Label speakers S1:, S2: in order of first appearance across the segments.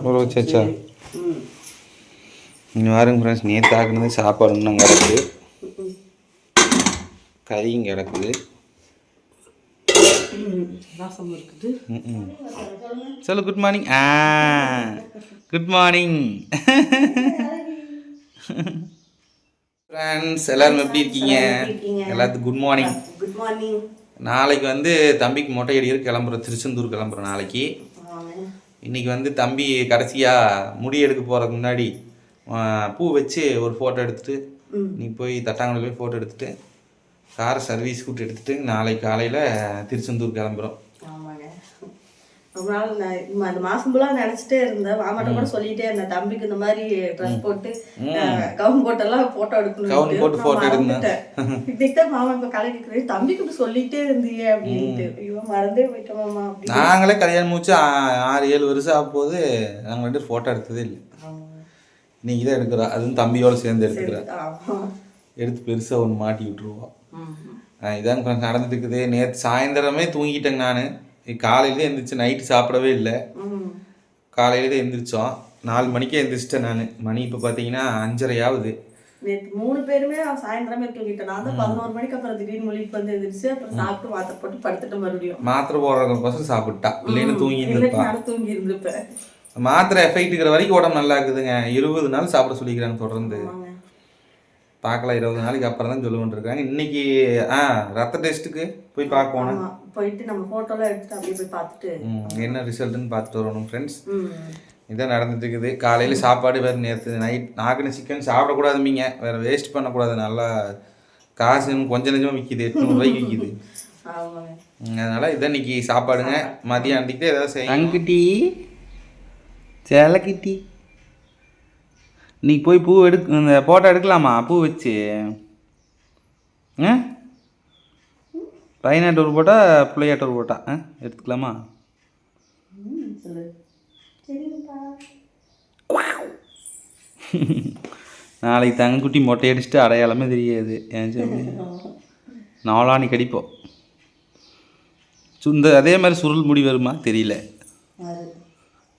S1: ஊற வச்சாச்சா இங்கே பாருங்க ஃப்ரெண்ட்ஸ் நேற்று ஆக்குனது சாப்பாடு இன்னும் கிடக்குது கறியும் கிடக்குது சொல்லு குட் மார்னிங் ஆ குட் மார்னிங் ஃப்ரெண்ட்ஸ் எல்லாரும் எப்படி இருக்கீங்க? எல்லாத்துக்கும் குட் மார்னிங்
S2: குட் மார்னிங்
S1: நாளைக்கு வந்து தம்பிக்கு மொட்டை அடிக்கிற கிளம்புறோம். திருச்செந்தூர் கிளம்புறோம் நாளைக்கு. இன்னைக்கு வந்து தம்பி கடைசியாக முடி எடுக்க போகிறதுக்கு முன்னாடி பூ வச்சு ஒரு ஃபோட்டோ எடுத்துட்டு. நீ போய் தட்டாங்குள்ள போய் ஃபோட்டோ எடுத்துட்டு காரை சர்வீஸ் கூட்டு எடுத்துட்டு நாளைக்கு காலையில் திருச்செந்தூர் கிளம்புறோம்.
S2: ரொம்ப நாள் நான் அந்த மாசம் ஃபுல்லா நினைச்சிட்டே இருந்தேன். மாமாட்ட கூட சொல்லிட்டே இருந்தேன். தம்பிக்கு இந்த மாதிரி ட்ரெஸ் போட்டு கவுன் போட்டெல்லாம் போட்டோ எடுக்கணும்
S1: கவுன் போட்டு photo எடுக்கணும்.
S2: இன்னைக்கு தான் மாமா இப்ப கலைக்கு இருக்கிறேன் தம்பிக்கு இப்படி சொல்லிட்டே இருந்தியே அப்படின்ட்டு. ஐயோ மறந்தே போயிட்டோம் மாமா அப்படி
S1: நாங்களே கல்யாணம் முடிச்சு ஆறு ஏழு வருஷம் ஆக போது நாங்கள் ரெண்டு ஃபோட்டோ எடுத்ததே இல்லை. இன்னைக்கு தான் எடுக்கிறோம் அதுவும் தம்பியோட சேர்ந்து எடுத்துக்கிறேன்
S2: ஆமா.
S1: எடுத்து பெருசாக ஒன்று மாட்டி விட்டுருவோம் இதான் கொஞ்சம் நடந்துட்டு இருக்குது. நேற்று சாயந்தரமே தூங்கிட்டேங்க நான். காலையில எந்திரிச்சு நைட்டு சாப்பிடவே இல்லை. காலையில தான் எந்திரிச்சோம். நாலு மணிக்கே எந்திரிச்சிட்டேன் நான். மணி இப்போ பார்த்தீங்கன்னா அஞ்சரை ஆகுது
S2: மூணு பேருமே சாயந்தரமே தூங்கிட்டேன் நான் தான் பதினோரு மணிக்கு அப்புறம் திடீர்னு மொழிக்கு வந்து எந்திரிச்சு அப்புறம் சாப்பிட்டு மாத்திரை போட்டு படுத்துட்டு மறுபடியும்.
S1: மாத்திரை போடுறதுக்கோசரம் சாப்பிட்டா. இல்லைன்னு தூங்கி
S2: இல்லைன்னா
S1: இருந்திருப்பா.
S2: நானும் தூங்கி இருந்திருப்பேன்.
S1: மாத்திரை எஃபெக்ட் இருக்கிற வரைக்கும் உடம்பு நல்லா இருக்குதுங்க. இருபது நாள் சாப்பிட சொல்லிக்கிறாங்க தொடர்ந்து. பார்க்கலாம் இருபது நாளைக்கு அப்புறம் தான் சொல்லுவேன் இருக்காங்க இன்னைக்கு ஆ ரத்த டெஸ்ட்டுக்கு போய் பார்க்கணும்.
S2: போயிட்டு நம்ம போட்டோலாம் எடுத்துட்டு அப்படியே போய் பார்த்துட்டு.
S1: என்ன ரிசல்ட்டுன்னு பார்த்துட்டு வரணும் ஃப்ரெண்ட்ஸ். இதான் நடந்துட்டு இருக்குது காலையில் சாப்பாடு வேறு நேற்று நைட் நாக்குன சிக்கன் சாப்பிடக்கூடாதுமிங்க வேறு வேஸ்ட் பண்ணக்கூடாது. நல்லா காசு கொஞ்சம் நெஞ்சமாக விற்கிது எட்நூறுபாய்க்கு விற்கிது அதனால் இதான் இன்னைக்கு சாப்பாடுங்க. மதியானத்துக்கு ஏதாவது செய்ய அங்குட்டி சேலக்கிட்டி. இன்னைக்கு போய் பூ எடுக்க இந்த ஃபோட்டோ எடுக்கலாமா? பூ வச்சு. ஆ? பையனாட்ட ஒரு போட்டா பிள்ளையாட்ட ஒரு போட்டா. ஆ? எடுத்துக்கலாமா? நாளைக்கு தங்கக்குட்டி மொட்டை அடிச்சுட்டு அடையாளமே தெரியாது. ஏன் சொல்லி நாளானி கடிப்போம் சுந்த அதே மாதிரி சுருள் முடி வருமா? தெரியல.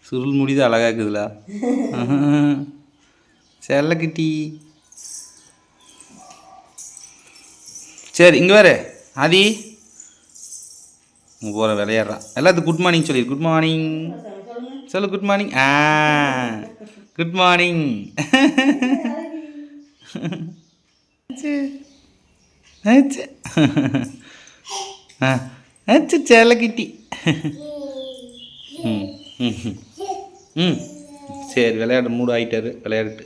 S1: சுருள் முடி தான் அழகா இருக்குதுல. செல்லக்கிட்டி. சரி இங்கே வேறு ஆதி. போகிற விளையாடுறான். எல்லாத்துக்கும் குட் மார்னிங் சொல்லி குட் மார்னிங் சொல்லு குட் மார்னிங் ஆ குட் மார்னிங் ஆ அச்சு செல்லக்கிட்டி. ம் ம் சரி விளையாட மூடு ஆகிட்டாரு விளையாடிட்டு.